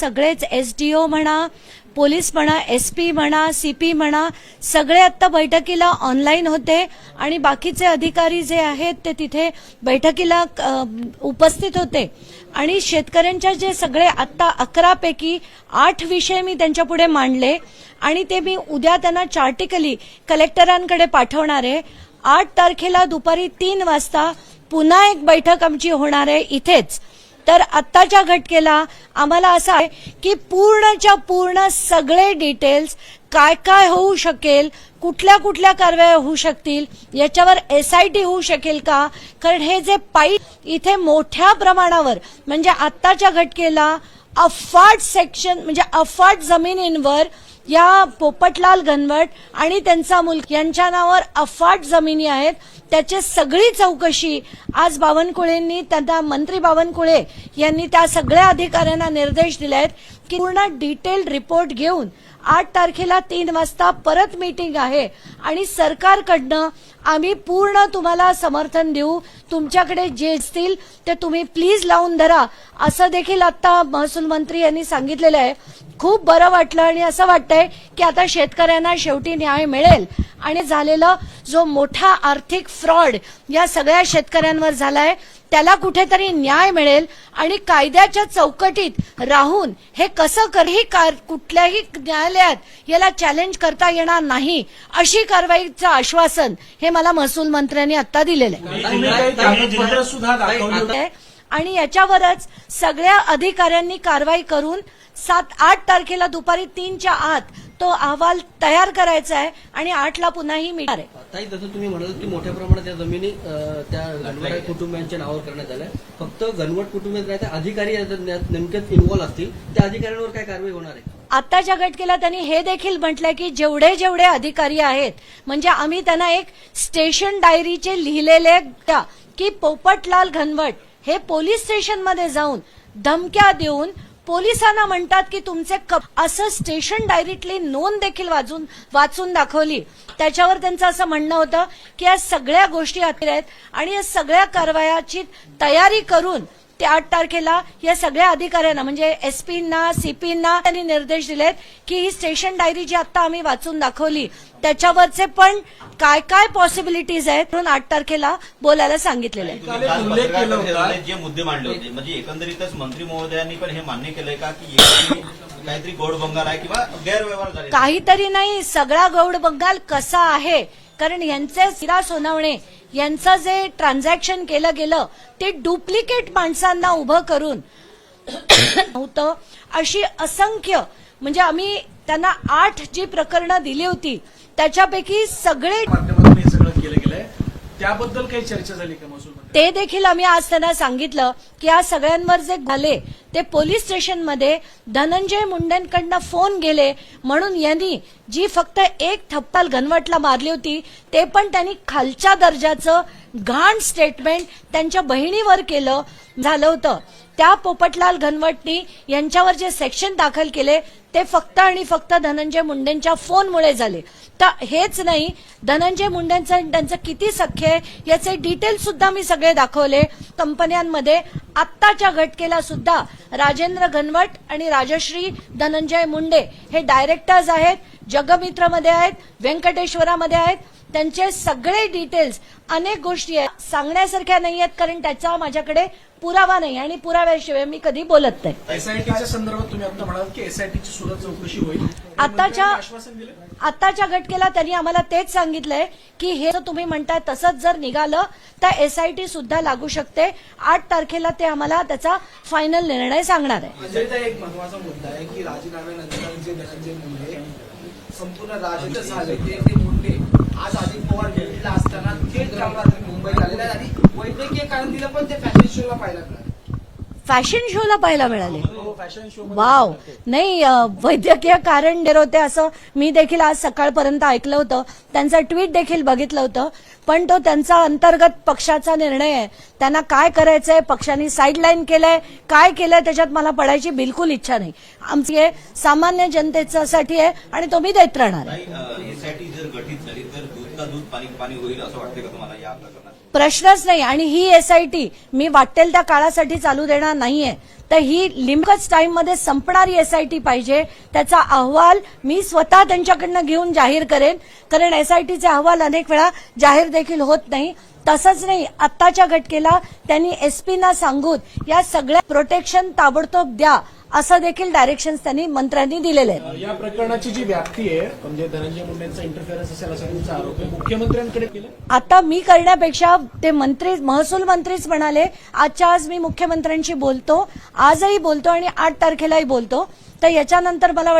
सगळेच S D O म्हणा police म्हणा एस पी म्हणा सी पी म्हणा सगळे आत्ता बैठकीला ऑनलाईन होते आणि बाकीचे अधिकारी जे आहेत ते तिथे बैठकीला उपस्थित होते. आणि शेतकऱ्यांच्या जे सगळे आत्ता अकरापैकी आठ विषय मी त्यांच्यापुढे मांडले आणि ते मी उद्या त्यांना चार्टिकली कलेक्टरांकडे पाठवणार आहे. आठ तारखेला दुपारी तीन वाजता पुन्हा एक बैठक आमची होणार आहे इथेच. तर आत्ताच्या घटकेला आम्हाला असं आहे की पूर्णच्या पूर्ण सगळे डिटेल्स काय काय होऊ शकेल कुठल्या कुठल्या कारवाया होऊ शकतील याच्यावर एसआयटी होऊ शकेल का? कारण हे जे पाईप इथे मोठ्या प्रमाणावर म्हणजे आत्ताच्या घटकेला अफाट सेक्शन म्हणजे अफाट जमिनींवर या पोपटलाल घनवट आणि त्यांचा मुल यांच्या नावावर अफाट जमिनी आहेत. त्याची सगळी चौकशी आज बावनकुळेंनी त्यांना मंत्री बावनकुळे यांनी त्या सगळ्या अधिकाऱ्यांना निर्देश दिले आहेत की पूर्ण डिटेल रिपोर्ट घेऊन आठ तारखेला तीन वाजता परत मीटिंग आहे आणि सरकारकडनं आम्ही पूर्ण तुम्हाला समर्थन देऊ. तुमच्याकडे जे असतील ते तुम्ही प्लीज लावून धरा. असं देखील आता महसूल मंत्री यांनी सांगितलेलं आहे. खूप बरं वाटलं आणि असं वाटतंय की आता शेतकऱ्यांना शेवटी न्याय मिळेल. आणि झालेला जो मोठा आर्थिक फ्रॉड या सगळ्या शेतकऱ्यांवर झालाय त्याला कुठेतरी न्याय मिळेल आणि कायद्याच्या चौकटीत राहून हे कसं करही कार कुठल्याही न्यायालयात याला चॅलेंज करता येणार नाही अशी कारवाईचं आश्वासन हे मला महसूल मंत्र्यांनी आता दिलेलं आहे. आणि याच्यावरच सगळ्या अधिकाऱ्यांनी कारवाई करून सात आठ तारखेला दुपारी तीनच्या आत तो अहवाल तयार करायचा आहे आणि आठला पुन्हाही मिळणार आहे. ताई जसं तुम्ही म्हणाल की मोठ्या प्रमाणात त्या जमिनी अं, त्या गणवट कुटुंबियांच्या नावावर करण्यात आल्या. फक्त गणवट कुटुंबियांत नाही तर अधिकारी नेमक्यात इन्व्हॉल्व असतील त्या अधिकाऱ्यांवर काय कारवाई होणार आहे? आत्ताच्या घटकेला त्यांनी हे देखील म्हटलंय की जेवढे जेवढे अधिकारी आहेत म्हणजे आम्ही त्यांना एक स्टेशन डायरीचे लिहिलेले द्या की पोपटलाल घनवट हे पोलीस स्टेशनमध्ये जाऊन धमक्या देऊन पोलिसांना म्हणतात की तुमचे कप असं स्टेशन डायरेक्टली नोंद देखील वाचून वाचून दाखवली. त्याच्यावर त्यांचं असं म्हणणं होतं की या सगळ्या गोष्टी आहेत आणि या सगळ्या कारवायाची तयारी करून ते आठ तारखेला या सगळ्या अधिकाऱ्यांना म्हणजे एसपींना सीपींना त्यांनी निर्देश दिलेत की ही स्टेशन डायरी जी आता आम्ही वाचून दाखवली त्याच्यावरचे पण काय काय पॉसिबिलिटीज आहेत म्हणून आठ तारखेला बोलायला सांगितलेलं आहे. जे मुद्दे मांडले होते म्हणजे एकंदरीतच मंत्री महोदयांनी पण हे मान्य केलंय का की काहीतरी गोड बंगाल आहे किंवा गैरव्यवहार काहीतरी नाही सगळा गौड बंगाल कसा आहे? कारण यांचे सिरा सोनवणे यांचं जे ट्रान्झॅक्शन केलं गेलं ते डुप्लिकेट माणसांना उभं करून नव्हतं अशी असंख्य म्हणजे आम्ही त्यांना आठ जी प्रकरणं दिली होती त्याच्यापैकी सगळे त्याबद्दल काही चर्चा झाली का महसूल? ते देखील आम्ही आज त्यांना सांगितलं की या सगळ्यांवर जे झाले ते पोलीस स्टेशनमध्ये धनंजय मुंडेंकडनं फोन गेले म्हणून यांनी जी फक्त एक थप्पाल घनवटला मारली होती ते पण त्यांनी खालच्या दर्जाचं घाण स्टेटमेंट त्यांच्या बहिणीवर केलं झालं होतं. त्या पोपटलाल घनवटनी यांच्यावर जे सेक्शन दाखल केले ते फक्त आणि फक्त धनंजय मुंडेंच्या फोनमुळे झाले. तर हेच नाही धनंजय मुंडेंचं आणि त्यांचं किती सख्य आहे याचे डिटेल सुद्धा मी सगळे दाखवले. कंपन्यांमध्ये आत्ताच्या घटकेला सुद्धा राजेंद्र घनवट आणि राजश्री धनंजय मुंडे हे डायरेक्टर्स आहेत जगमित्रमध्ये आहेत व्यंकटेश्वरामध्ये आहेत. त्यांचे सगळे डिटेल्स अनेक गोष्टी आहेत. सांगण्यासारख्या नाही आहेत कारण त्याचा माझ्याकडे पुरावा नाही आणि पुराव्याशिवाय मी कधी बोलत नाही. एसआयटीच्या संदर्भात तुम्ही आता म्हणाल की एसआयटीची सुद्धा चौकशी होईल. आताच्या आताच्या घटकेला त्यांनी आम्हाला तेच सांगितलंय की हे जर तुम्ही म्हणताय तसंच जर निघालं तर एसआयटी सुद्धा लागू शकते. आठ तारखेला ते आम्हाला त्याचा फायनल निर्णय सांगणार आहे. एक महत्त्वाचा मुद्दा आहे की राजीनाम्यानंतर जे धनंजय मुंडे संपूर्ण राजकीय झाले ते मुंडे आज अजित पवार असताना थेट मुंबईत आलेले आणि वैद्यकीय कारण दिलं पण ते फॅशन शोला पाहिलं फॅशन शोला पाहायला मिळाले. हो, फॅशन शो वाव नाही वैद्यकीय कारण होते असं मी देखील आज सकाळपर्यंत ऐकलं होतं. त्यांचं ट्विट देखील बघितलं होतं. पण तो त्यांचा अंतर्गत पक्षाचा निर्णय आहे. त्यांना काय करायचंय पक्षाने साईडलाईन केलंय काय केलंय त्याच्यात मला पडायची बिलकुल इच्छा नाही. आमची हे सामान्य जनतेसाठी आहे आणि तो मी देत राहणार प्रश्नच नाही. आणि ही एसआयटी मी वाटेल त्या काळासाठी चालू देणार नाहीये. तर ही लिमिटच टाइममध्ये संपणारी एसआयटी पाहिजे त्याचा अहवाल मी स्वतः त्यांच्याकडनं घेऊन जाहीर करेन. कारण एसआयटीचे अहवाल अनेक वेळा जाहीर देखील होत नाही. तसंच नाही आत्ताच्या घटकेला त्यांनी एसपीना सांगून या सगळ्या प्रोटेक्शन ताबडतोब द्या असं देखील डायरेक्शन्स त्यांनी मंत्र्यांनी दिलेले आहेत. या प्रकरणाची जी व्याप्ती आहे म्हणजे धनंजय मुंडेंचा इंटरफेरन्स असेल असा तुमचा आरोप आहे मुख्यमंत्र्यांकडे केलं आता मी करण्यापेक्षा ते मंत्री महसूल मंत्रीच म्हणाले. आजच्या आज मी मुख्यमंत्र्यांशी बोलतो आजही बोलतो आणि आठ तारखेलाही बोलतो. तर याच्यानंतर मला वाटतं